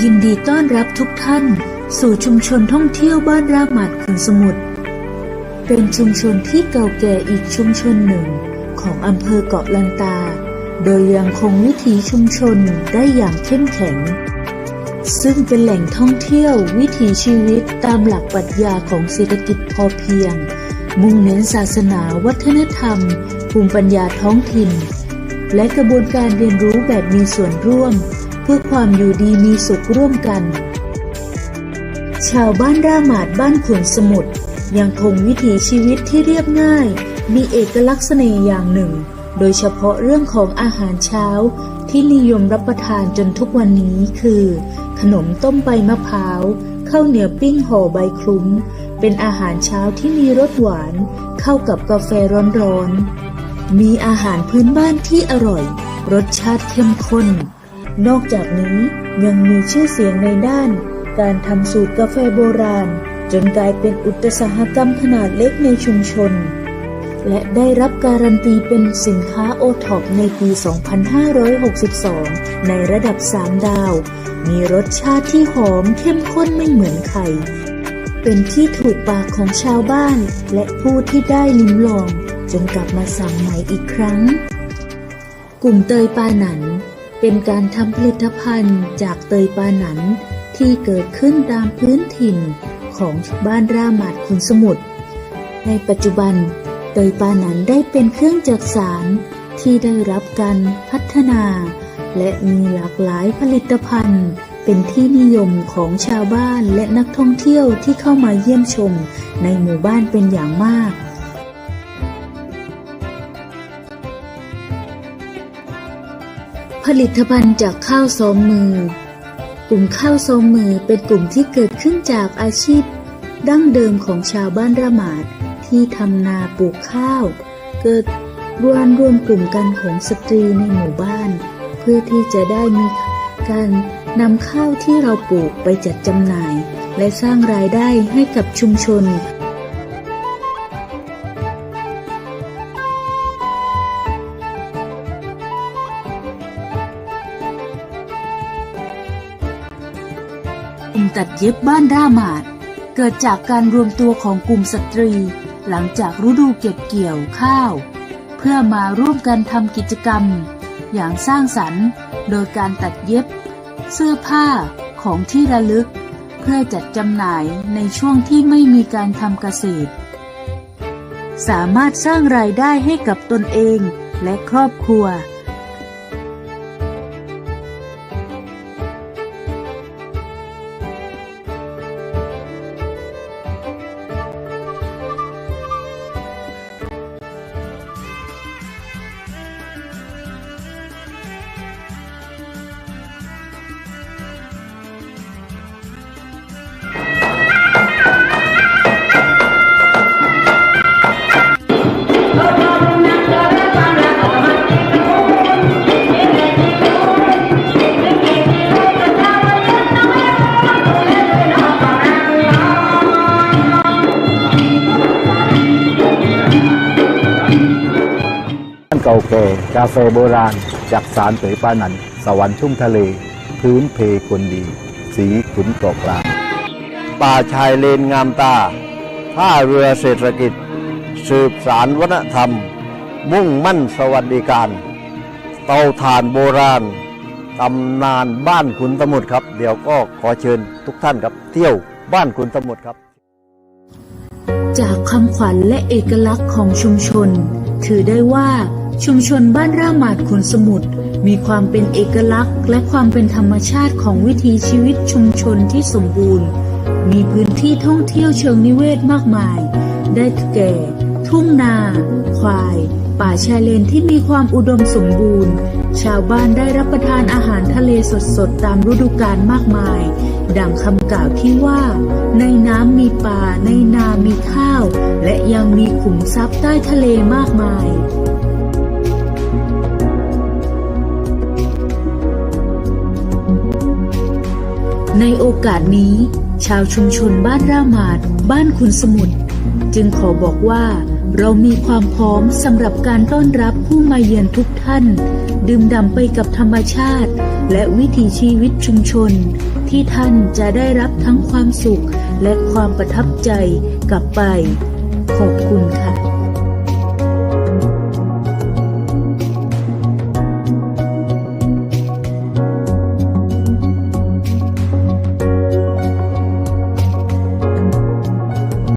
ยินดีต้อนรับทุกท่าน สู่ชุมชนท่องเที่ยวบ้านราหมาดขุนสมุทร เป็นชุมชนที่เก่าแก่อีกชุมชนหนึ่ง ของอำเภอเกาะลันตา โดยยังคงวิถีชุมชนได้อย่างเข้มแข็ง ซึ่งเป็นแหล่งท่องเที่ยววิถีชีวิตตามหลักปรัชญาของเศรษฐกิจพอเพียง มุ่งเน้นศาสนาวัฒนธรรม ภูมิปัญญาท้องถิ่น และกระบวนการเรียนรู้แบบมีส่วนร่วม พื่อความอยู่ดีมีสุขร่วมกัน ชาวบ้านราหมาดบ้านขุนสมุทรยังคงวิถีชีวิตที่เรียบง่าย มีเอกลักษณ์เสน่ห์อย่างหนึ่ง โดยเฉพาะเรื่องของอาหารเช้า ที่นิยมรับประทานจนทุกวันนี้คือ ขนมต้มใบมะพร้าวข้าวเหนียวปิ้งห่อใบคลุ้ม เป็นอาหารเช้าที่มีรสหวาน เข้ากับกาแฟร้อนๆมีอาหารพื้นบ้านที่อร่อย รสชาติเข้มข้น นอกจากนี้ยังมีชื่อเสียงในด้าน การทำสูตรกาแฟโบราณ จนกลายเป็นอุตสาหกรรมขนาดเล็กในชุมชน และได้รับการันตีเป็นสินค้าโอท็อปในปี 2562 ในระดับ 3 ดาว มีรสชาติที่หอมเข้มข้นไม่เหมือนใครเป็นที่ถูกปากของชาวบ้าน และผู้ที่ได้ลิ้มลอง จนกลับมาสั่งใหม่อีกครั้ง กลุ่มเตยปาหนัน เป็นการทำผลิตภัณฑ์จากเตยปาหนันที่เกิดขึ้นตามพื้นถิ่นของบ้านรามาดคุณสมุทร ในปัจจุบันเตยปาหนันได้เป็นเครื่องจักสารที่ได้รับการพัฒนา และมีหลากหลายผลิตภัณฑ์ เป็นที่นิยมของชาวบ้านและนักท่องเที่ยวที่เข้ามาเยี่ยมชมในหมู่บ้านเป็นอย่างมาก ผลิตภัณฑ์จากข้าวซ้อมมือ กลุ่มข้าวซ้อมมือเป็นกลุ่มที่เกิดขึ้นจากอาชีพ ดั้งเดิมของชาวบ้านระหมาดที่ทำนาปลูกข้าว เกิดรวนรวมกลุ่มกันของสตรีในหมู่บ้าน เพื่อที่จะได้มีการนำข้าวที่เราปลูกไปจัดจำหน่าย และสร้างรายได้ให้กับชุมชน กลุ่มตัดเย็บบ้านร่ามาดเกิดจากการรวมตัวของกลุ่มสตรี หลังจากฤดูเก็บเกี่ยวข้าว เพื่อมาร่วมกันทำกิจกรรม อย่างสร้างสรรค์โดยการตัดเย็บ เสื้อผ้าของที่ระลึก เพื่อจัดจำหน่ายในช่วงที่ไม่มีการทำเกษตร สามารถสร้างรายได้ให้กับตนเองและครอบครัว เก่าแก่ กาแฟโบราณ จากสารเผยปานัน สวรรค์ชุ่มทะเล พื้นเพคนดี สีขุนกาะกลาง ป่าชายเลนงามตา ท่าเรือเศรษฐกิจ สืบสารวัฒนธรรม มุ่งมั่นสวัสดิการ เตาถ่านโบราณตำนานบ้านขุนสมุทรครับ เดี๋ยวก็ขอเชิญทุกท่านครับ เที่ยวบ้านขุนสมุทรครับ จากคำขวัญและเอกลักษณ์ของชุมชน ถือได้ว่า ชุมชนบ้านร่าหมาดขุนสมุทรมีความเป็นเอกลักษณ์ และความเป็นธรรมชาติของวิถีชีวิตชุมชนที่สมบูรณ์ มีพื้นที่ท่องเที่ยวเชิงนิเวศมากมาย ได้แก่ ทุ่งนา ควาย ป่าชายเลนที่มีความอุดมสมบูรณ์ ชาวบ้านได้รับประทานอาหารทะเลสดๆ ตามฤดูกาลมากมาย ดังคำกล่าวที่ว่า ในน้ำมีป่า ในนามีข้าว และยังมีขุมทรัพย์ใต้ทะเลมากมาย ในโอกาสนี้ ชาวชุมชนบ้านรามาดบ้านคุณสมุทรจึงขอบอกว่าเรามีความพร้อมสำหรับการต้อนรับผู้มาเยือนทุกท่าน ดื่มด่ำไปกับธรรมชาติ และวิถีชีวิตชุมชน ที่ท่านจะได้รับทั้งความสุขและความประทับใจกลับไป ขอบคุณค่ะ